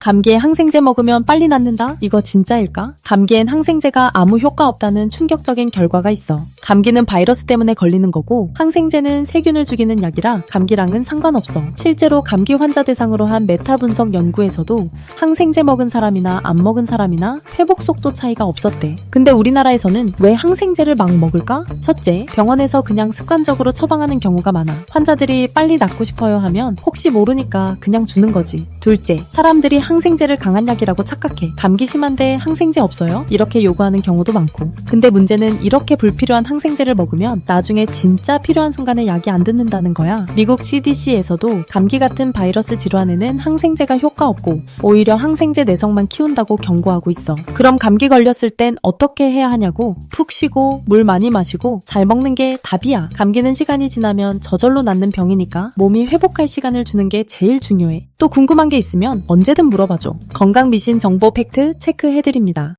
감기에 항생제 먹으면 빨리 낫는다? 이거 진짜일까? 감기엔 항생제가 아무 효과 없다는 충격적인 결과가 있어. 감기는 바이러스 때문에 걸리는 거고 항생제는 세균을 죽이는 약이라 감기랑은 상관없어. 실제로 감기 환자 대상으로 한 메타 분석 연구에서도 항생제 먹은 사람이나 안 먹은 사람이나 회복 속도 차이가 없었대. 근데 우리나라에서는 왜 항생제를 막 먹을까? 첫째, 병원에서 그냥 습관적으로 처방하는 경우가 많아. 환자들이 빨리 낫고 싶어요 하면 혹시 모르니까 그냥 주는 거지. 둘째, 사람들이 항생제를 강한 약이라고 착각해. 감기 심한데 항생제 없어요? 이렇게 요구하는 경우도 많고. 근데 문제는 이렇게 불필요한 항 생제를 먹으면 나중에 진짜 필요한 순간에 약이 안 듣는다는 거야. 미국 CDC에서도 감기 같은 바이러스 질환에는 항생제가 효과 없고 오히려 항생제 내성만 키운다고 경고하고 있어. 그럼 감기 걸렸을 땐 어떻게 해야 하냐고? 푹 쉬고 물 많이 마시고 잘 먹는 게 답이야. 감기는 시간이 지나면 저절로 낫는 병이니까 몸이 회복할 시간을 주는 게 제일 중요해. 또 궁금한 게 있으면 언제든 물어봐줘. 건강 미신 정보 팩트 체크해드립니다.